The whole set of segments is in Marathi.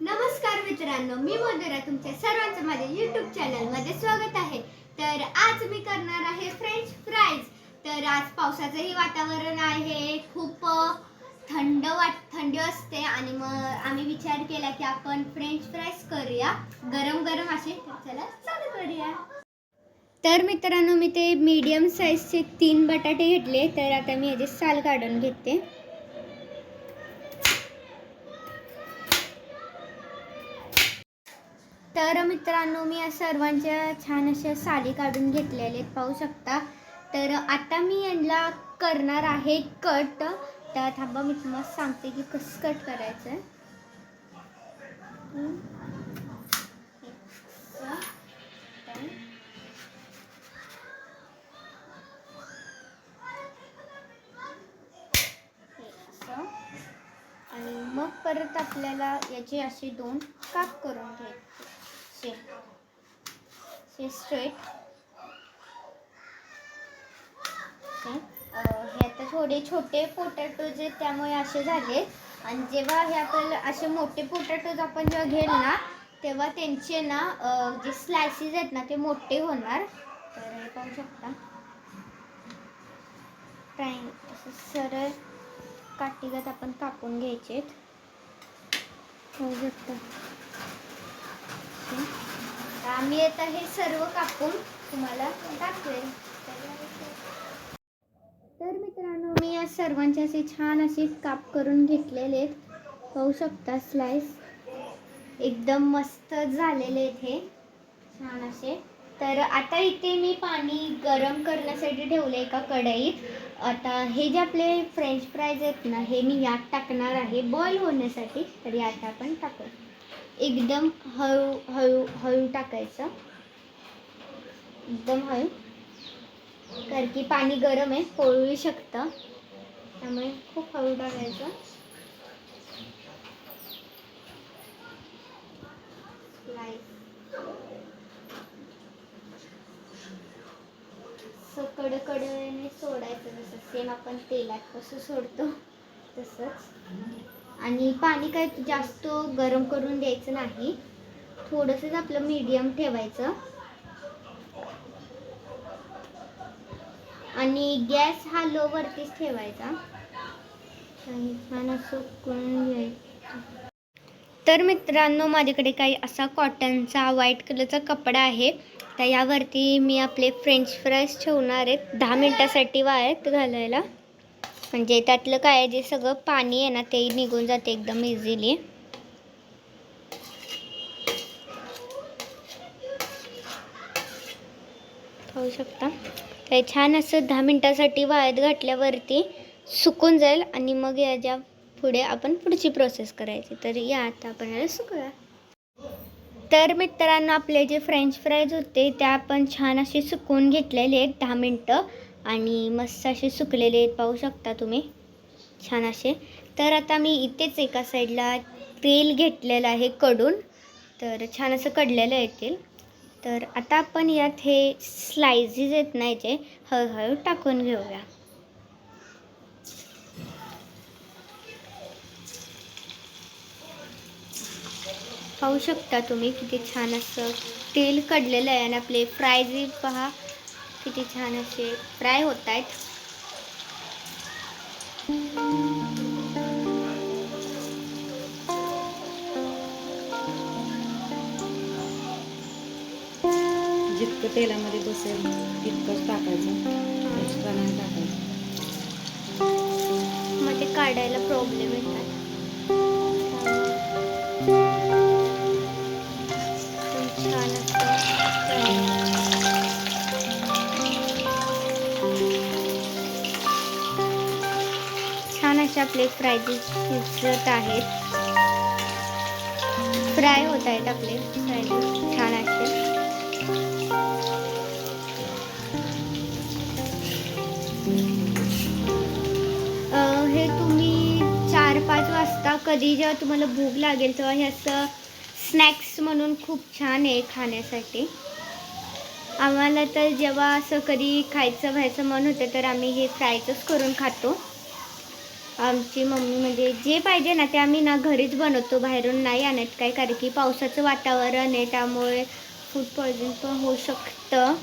नमस्कार मित्रांनो मी मधुरा तुमच्या सर्वांचं माझ्या युट्यूब चॅनलमध्ये स्वागत आहे. तर आज मी करणार आहे फ्रेंच फ्राईज तर आज पावसाचंही वातावरण आहे खूप थंड वाट थंडी असते आणि मग आम्ही विचार केला की आपण फ्रेंच फ्राईज करूया. गरम गरम असे तर चला चालू करूया. तर मित्रांनो मी ते मीडियम साईजचे तीन बटाटे घेतले. तर आता मी याचे साल काढून घेते. तर मित्रांनो मी या सर्वांच्या छान अशा साडी काढून घेतलेल्या आहेत पाहू शकता. तर आता मी यांना करणार आहे कट. तर थांबा मी तुम्हाला सांगते की कसं कट करायचं आहे आणि मग परत आपल्याला याचे असे दोन काप करून घ्यायचे. असे स्ट्रेट हे आता थोडे छोटे पोटॅटोज आहेत त्यामुळे असे झाले. आणि जेव्हा हे आपल्याला असे मोठे पोटॅटोज आपण जेव्हा घेल ना तेव्हा त्यांचे ना जे स्लायसेस आहेत ना ते मोठे होणार. तर हे पाहू शकता. ट्राईंग असं सरळ काठीगत आपण कापून घ्यायचे होऊ शकतं. आम्ही आता हे सर्व कापून. तुम्हाला दाखवेल तर मित्रांनो मी या सर्वांचे असे छान असे काप करून घेतलेले आहेत. पाहू शकता स्लाइस एकदम मस्त झालेले आहेत हे. छान असे. तर आता इथे मी पाणी गरम करण्यासाठी ठेवले एका कढईत. आता हे जे आपले फ्रेंच फ्राईज आहेत ना हे मी यात टाकणार आहे. बॉईल होण्यासाठी. तर यात आपण टाकू. एकदम हळू हळू हळू टाकायचं. एकदम हळू. कारण की पाणी गरम आहे पोळू शकतं. त्यामुळे खूप हळू टाकायचं. असं कडकडने सोडायचं जसं सेम आपण तेलात कसं सोडतो तसंच. आणि पाणी काय जास्त गरम करून द्यायचं नाही. थोडंसंच आपलं मीडियम ठेवायचं. आणि गॅस हा लो वरतीच ठेवायचा. आणि छान असं करून घ्यायचं. तर मित्रांनो माझ्याकडे काही असा कॉटनचा व्हाईट कलरचा कपडा आहे. तर यावरती मी आपले फ्रेंच फ्राईज ठेवणार आहेत दहा मिनटासाठी वाळत घालायला. म्हणजे त्यातलं काय जे सगळं पाणी आहे ना ते निघून जाते एकदम इझिली पाहू शकता. तर छान असं दहा मिनटासाठी वाळत घातल्यावरती सुकून जाईल आणि मग याच्यापुढे आपण पुढची प्रोसेस करायची. तर या आता आपण याला सुकूया तर मित्रांनो आपले जे फ्रेंच फ्राईज होते ते आपण छान असे सुकवून घेतलेले आहेत दहा मिनटं. आणि मस्त असे सुकलेले आहेत पाहू शकता तुम्ही. छान असे. तर आता मी इथेच एका साईडला तेल घेतलेलं आहे कडून. तर छान असं कडलेलं आहे तेल. तर आता आपण यात हे स्लायझेस आहेत ना याचे हळूहळू टाकून घेऊया. पाहू शकता तुम्ही किती छान असं तेल कडलेलं आहे आणि आपले फ्रायज पहा. किती छान असे फ्राय होत आहेत. जितकं तेलामध्ये बसेल तितकंच टाकायचं. टाकायचं. मग ते काढायला प्रॉब्लेम येतात. आपले फ्रायचे शिजत आहेत. फ्राय होत आहेत आपले. फ्रायचे छान असे हे तुम्ही चार पाच वाजता कधी जेव्हा तुम्हाला भूक लागेल तेव्हा हे असं स्नॅक्स म्हणून खूप छान आहे खाण्यासाठी. आम्हाला तर जेव्हा असं कधी खायचं व्हायचं मन होतं तर आम्ही हे फ्रायचंच करून खातो. आमची मम्मी म्हणजे जे पाहिजे ना ते आम्ही ना घरीच बनवतो बाहेरून नाही आणत काय कारण की पावसाचं वातावरण आहे त्यामुळे फूड पॉयझन पण होऊ शकतं.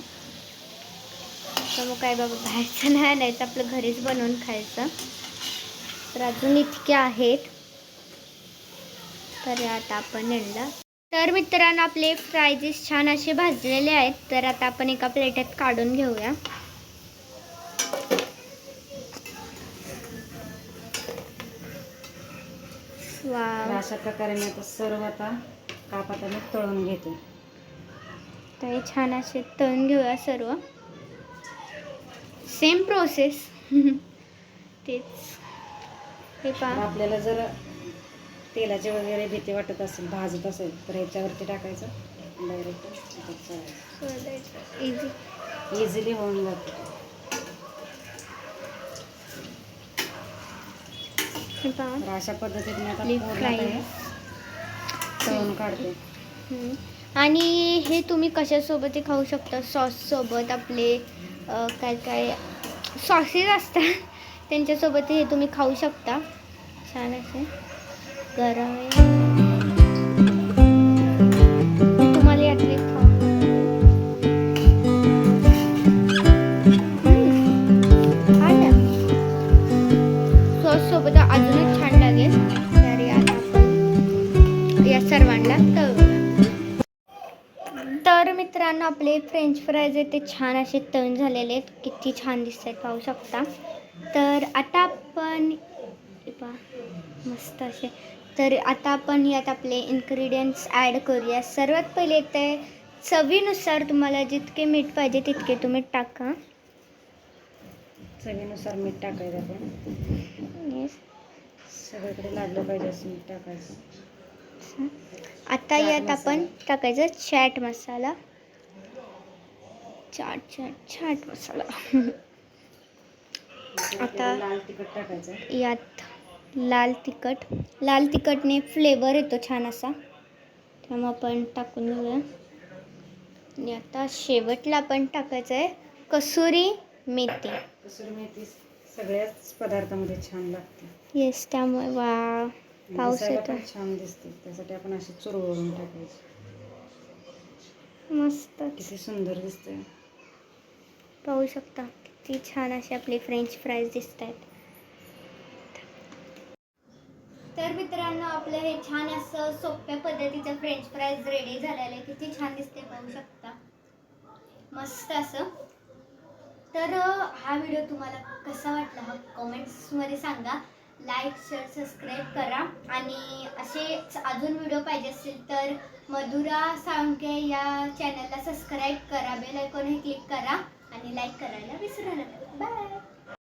त्यामुळे काय बाबा बाहेरचं नाही आणायचं आपलं घरीच बनवून खायचं. तर अजून इतके आहेत. तर आता आपण यांना तर मित्रांनो आपले फ्रायजेस छान असे भाजलेले आहेत. तर आता आपण एका प्लेटात काढून घेऊया. तर अशा प्रकारे मी आता सर्व आता काप आता मी तळून घेते. तर हे छान असे तळून घेऊया सर्व. सेम प्रोसेस तेच. हे पहा. आपल्याला जर तेलाची वगैरे भीती वाटत असेल भाजत असेल तर ह्याच्यावरती टाकायचं. डायरेक्ट इझी इझिली होऊन जातं हे पहा तर अशा पद्धतीने आता तळून काढते. आणि हे तुम्ही कशासोबतही खाऊ शकता? सॉससोबत आपले काय काय सॉसेस असतात. त्यांच्यासोबत हे तुम्ही खाऊ शकता. छान असे. गरम आपले फ्रेंच फ्राईज आहेत ते छान असे तळून झालेले आहेत. किती छान दिसत आहेत पाहू शकता. तर आता आपण मस्त असे. तर आता आपण यात आपले इन्ग्रेडियंट्स ॲड करूया. सर्वात पहिले ते चवीनुसार तुम्हाला जितके मीठ पाहिजे तितके तुम्ही टाका. चवीनुसार मीठ टाकायचं आपण. Yes. सगळीकडे लागलं पाहिजे असं मीठ टाकायचं. आता यात आपण. टाकायचं चाट मसाला. चाट चाट चाट मसाला. आता- लाल तिखट टाकायचं. यात लाल तिखट. लाल तिखटने फ्लेवर येतो छान असा. त्यामुळे आपण टाकून घेऊया. आणि आता शेवटला आपण टाकायचं आहे कसुरी मेथी. कसुरी मेथी सगळ्याच पदार्थामध्ये छान लागते. येस त्यामुळे वा पाऊस येतो छान दिसते. त्यासाठी आपण अशी चुरवळून टाकायची. मस्त किती सुंदर दिसते पाहू शकता. किती छान असे आपले फ्रेंच फ्राईज दिसत आहेत तर मित्रांनो आपलं हे छान असं सोप्या पद्धतीचं फ्रेंच फ्राईज रेडी झालेलं आहे. किती छान दिसते पाहू शकता. मस्त असं. तर हा व्हिडिओ तुम्हाला कसा वाटला हा कमेंट्समध्ये सांगा. लाईक शेअर सबस्क्राईब करा. आणि असे अजून व्हिडिओ पाहिजे असेल तर मधुरा साळुंके या चॅनलला सबस्क्राईब करा. बेल आयकॉनही क्लिक करा. आणि लाईक करायला विसरू नका. बाय